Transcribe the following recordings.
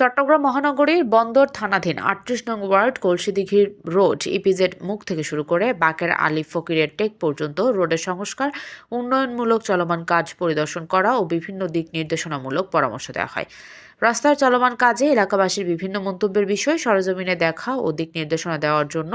চট্টগ্রাম মহানগরীর বন্দর থানাধীন আটত্রিশ নং ওয়ার্ড কলসিদিঘির রোড ইপিজেড মুখ থেকে শুরু করে বাকের আলী ফকিরের টেক পর্যন্ত রোডের সংস্কার, উন্নয়নমূলক চলমান কাজ পরিদর্শন করা ও বিভিন্ন দিক নির্দেশনামূলক পরামর্শ দেওয়া হয়। রাস্তার চলমান কাজে এলাকাবাসীর বিভিন্ন মন্তব্যের বিষয়ে সরজমিনে দেখা ও দিক নির্দেশনা দেওয়ার জন্য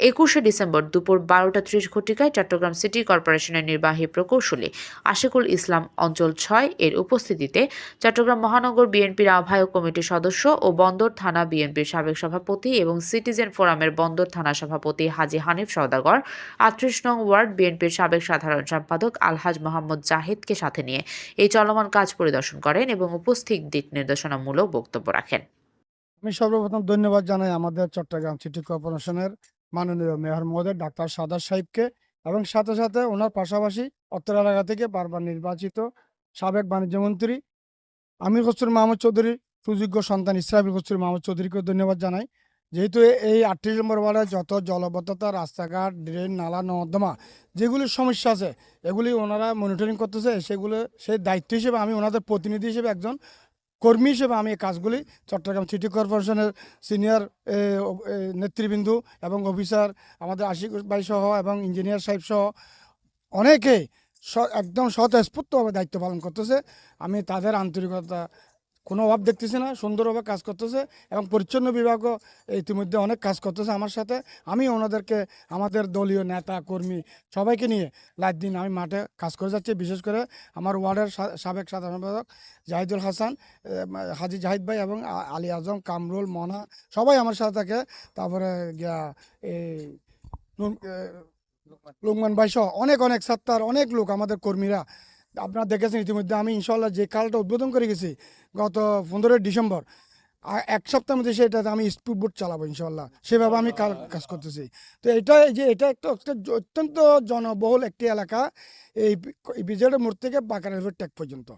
একুশে ডিসেম্বর দুপুর বারোটা ত্রিশ ঘটিকায় চট্টগ্রাম সিটি কর্পোরেশনের নির্বাহী প্রকৌশলী আশিকুল ইসলাম অঞ্চল ছয় এর উপস্থিতিতে চট্টগ্রাম মহানগর বিএনপির আহ্বায়ক কমিটির সদস্য ও বন্দর থানা বিএনপির সাবেক সভাপতি এবং সিটিজেন ফোরামের বন্দর থানা সভাপতি হাজি হানিফ সওদাগর, আটত্রিশ নং ওয়ার্ড বিএনপির সাবেক সাধারণ সম্পাদক আলহাজ মোহাম্মদ জাহিদকে সাথে নিয়ে এই চলমান কাজ পরিদর্শন করেন এবং উপস্থিত দিক নির্দেশনামূলক বক্তব্য রাখেন। আমি সর্বপ্রথম ধন্যবাদ জানাই আমাদের চট্টগ্রাম সিটি কর্পোরেশনের মাননীয় মেয়র মহোদয় ডাক্তার সাদার সাহেবকে এবং সাথে সাথে ওনার পাশাপাশি অত্র এলাকা থেকে বারবার নির্বাচিত সাবেক বাণিজ্য মন্ত্রী আমির খসরুল মাহমুদ চৌধুরীর সুযোগ্য সন্তান ইসরাফিল খসরুল মাহমুদ চৌধুরীকে ধন্যবাদ জানাই। যেহেতু এই আটত্রিশ নম্বর ওয়ার্ডে যত জলবদ্ধতা, রাস্তাঘাট, ড্রেন, নালা, নর্দমা যেগুলি সমস্যা আছে, এগুলি ওনারা মনিটরিং করতেছে। সেগুলো, সেই দায়িত্ব হিসেবে আমি ওনাদের প্রতিনিধি হিসেবে একজন কর্মী হিসেবে আমি এই কাজগুলি চট্টগ্রাম সিটি কর্পোরেশনের সিনিয়র নেতৃবৃন্দ এবং অফিসার আমাদের আশিক ভাই সহ এবং ইঞ্জিনিয়ার সাহেব সহ অনেকে একদম স্বতঃস্ফূর্তভাবে দায়িত্ব পালন করতেছে। আমি তাদের আন্তরিকতা কোনো অভাব দেখতেছি না, সুন্দরভাবে কাজ করতেছে এবং পরিচ্ছন্ন বিভাগও ইতিমধ্যে অনেক কাজ করতেছে আমার সাথে। আমি ওনাদেরকে, আমাদের দলীয় নেতা, কর্মী সবাইকে নিয়ে লাইট দিন আমি মাঠে কাজ করে যাচ্ছি। বিশেষ করে আমার ওয়ার্ডের সাবেক সাধারণ সম্পাদক জাহিদুল হাসান হাজি জাহিদ ভাই এবং আলী আজম, কামরুল মনা সবাই আমার সাথে থাকে। তারপরে গিয়া এই লোকমান ভাই সহ অনেক অনেক সত্তার অনেক লোক আমাদের কর্মীরা আপনারা দেখেছেন ইতিমধ্যে আমি ইনশাল্লাহ যে কালটা উদ্বোধন করে গেছি, গত পনেরোই ডিসেম্বর এক সপ্তাহের মধ্যে সেটাতে আমি স্পিড বোট চালাবো ইনশাল্লাহ সেভাবে আমি কাজ করতেছি। তো এটা যে এটা একটা অত্যন্ত জনবহুল একটি এলাকা, এই বিজয়ের মোড় থেকে বাঁকারের টেক পর্যন্ত।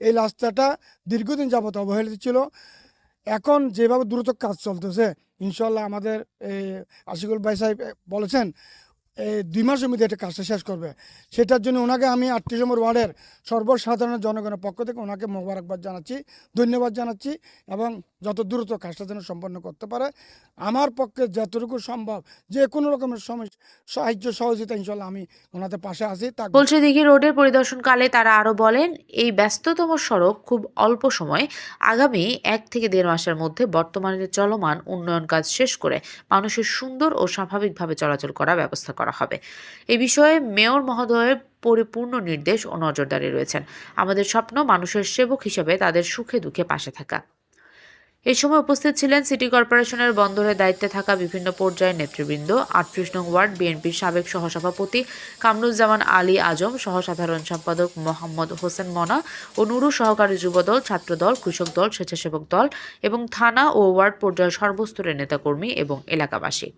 এই রাস্তাটা দীর্ঘদিন যাবত অবহেলিত ছিল। এখন যেভাবে দ্রুত কাজ চলতেছে ইনশাল্লাহ আমাদের আশিকুল ভাই সাহেব বলেছেন দুই মাসের মধ্যে এটা কাজটা শেষ করবে। সেটার জন্য ওনাকে আমি আটত্রিশ নম্বর ওয়ার্ডের সর্বসাধারণ জনগণের পক্ষ থেকে ওনাকে মোবারকবাদ জানাচ্ছি, ধন্যবাদ জানাচ্ছি এবং যত দ্রুত কাজটা যেন সম্পন্ন করতে পারে। আমার পক্ষে যতটুকু সম্ভব, যে কোনো রকমের সাহায্য, সহযোগিতা ইনশাল্লাহ আমি ওনাদের পাশে আছি কলসিদিঘি রোডের পরিদর্শনকালে তারা আরও বলেন, এই ব্যস্ততম সড়ক খুব অল্প সময়, আগামী এক থেকে দেড় মাসের মধ্যে বর্তমানে চলমান উন্নয়ন কাজ শেষ করে মানুষের সুন্দর ও স্বাভাবিকভাবে চলাচল করার ব্যবস্থা করা হবে। এ বিষয়ে মেয়র মহোদয়ের পরিপূর্ণ নির্দেশ ও নজরদারি রয়েছেন। আমাদের স্বপ্ন মানুষের সেবক হিসেবে তাদের সুখে দুঃখে পাশে থাকা। এই সময় উপস্থিত ছিলেন সিটি কর্পোরেশনের বন্দরের দায়িত্বে থাকা বিভিন্ন পর্যায়ের নেতৃবৃন্দ, আটত্রিশ নং ওয়ার্ড বিএনপির সাবেক সহসভাপতি কামরুজ্জামান আলী আজম, সহসাধারণ সম্পাদক মোহাম্মদ হোসেন মনা ও নুরু সহকারী যুবদল, ছাত্রদল, কৃষক দল, স্বেচ্ছাসেবক দল এবং থানা ও ওয়ার্ড পর্যায়ের সর্বস্তরের নেতাকর্মী এবং এলাকাবাসী।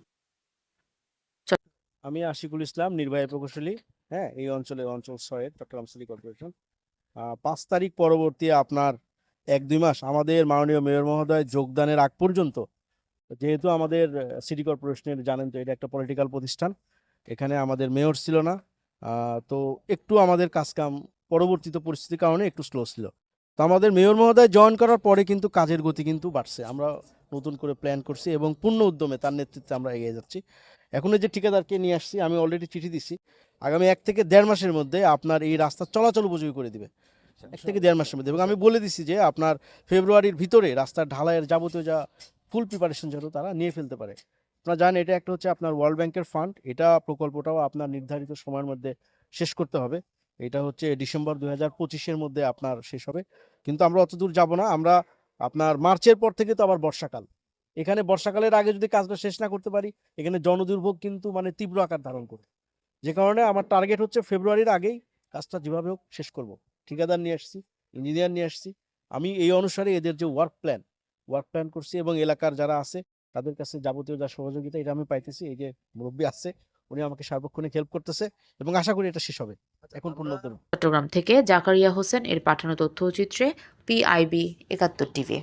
আমি আশিকুল ইসলাম, নির্বাহী প্রকৌশলী হ্যাঁ এই অঞ্চলের অঞ্চল ছয়ের চট্টগ্রাম সিটি কর্পোরেশন। পাঁচ তারিখ পরবর্তী আপনার এক, দুই মাস আমাদের মাননীয় মেয়র মহোদয় যোগদানের আগ পর্যন্ত, যেহেতু আমাদের সিটি কর্পোরেশনের জানেন তো এটা একটা পলিটিক্যাল প্রতিষ্ঠান, এখানে আমাদের মেয়র ছিল না তো একটু আমাদের কাজকাম, পরবর্তীতে পরিস্থিতির কারণে একটু স্লো ছিল। তো আমাদের মেয়র মহোদয় জয়েন করার পরে কিন্তু কাজের গতি কিন্তু বাড়ছে, আমরা নতুন করে প্ল্যান করছি এবং পূর্ণ উদ্যমে তার নেতৃত্বে আমরা এগিয়ে যাচ্ছি। এখন যে ঠিকাদারকে নিয়ে আসছি, আমি অলরেডি চিঠি দিচ্ছি আগামী এক থেকে দেড় মাসের মধ্যে আপনার এই রাস্তা চলাচল উপযোগী করে দিবে। এক থেকে দেড় মাসের মধ্যে। এবং আমি বলে দিছি যে আপনার ফেব্রুয়ারির ভিতরে রাস্তার ঢালাইয়ের যাবতীয় যা ফুল প্রিপারেশন যেন তারা নিয়ে ফেলতে পারে। আপনারা জানেন এটা একটা হচ্ছে আপনার ওয়ার্ল্ড ব্যাংকের ফান্ড এটা প্রকল্পটাও আপনার নির্ধারিত সময়ের মধ্যে শেষ করতে হবে। এটা হচ্ছে ডিসেম্বর দু হাজার পঁচিশের মধ্যে আপনার শেষ হবে। কিন্তু আমরা অত দূর যাব না, আমরা আপনার মার্চের পর থেকে তো আবার বর্ষাকাল। এখানে বর্ষাকালের আগে যদি কাজটা শেষ না করতে পারি, এখানে জনদুর্ভোগ কিন্তু মানে তীব্র আকার ধারণ করে। যে কারণে আমার টার্গেট হচ্ছে ফেব্রুয়ারির আগেই কাজটা যেভাবে হোক শেষ করব। ঠিকাদার নিয়ে আসছি ইঞ্জিনিয়ার নিয়ে আসছি। আমি এই অনুসারে এদের যে ওয়ার্ক প্ল্যান ওয়ার্ক প্ল্যান করছি এবং এলাকার যারা আছে তাদের কাছে যাবতীয় যা সহযোগিতা এটা আমি পাইতেছি এই যে মুরব্বী আছে উনি আমাকে সার্বক্ষণিক হেল্প করতেছে এবং আশা করি এটা শেষ হবে। এখন পূর্ণ চট্টগ্রাম থেকে জাকারিয়া হোসেন এর পাঠানো তথ্যচিত্রে পিআইবি একাত্তর টিভি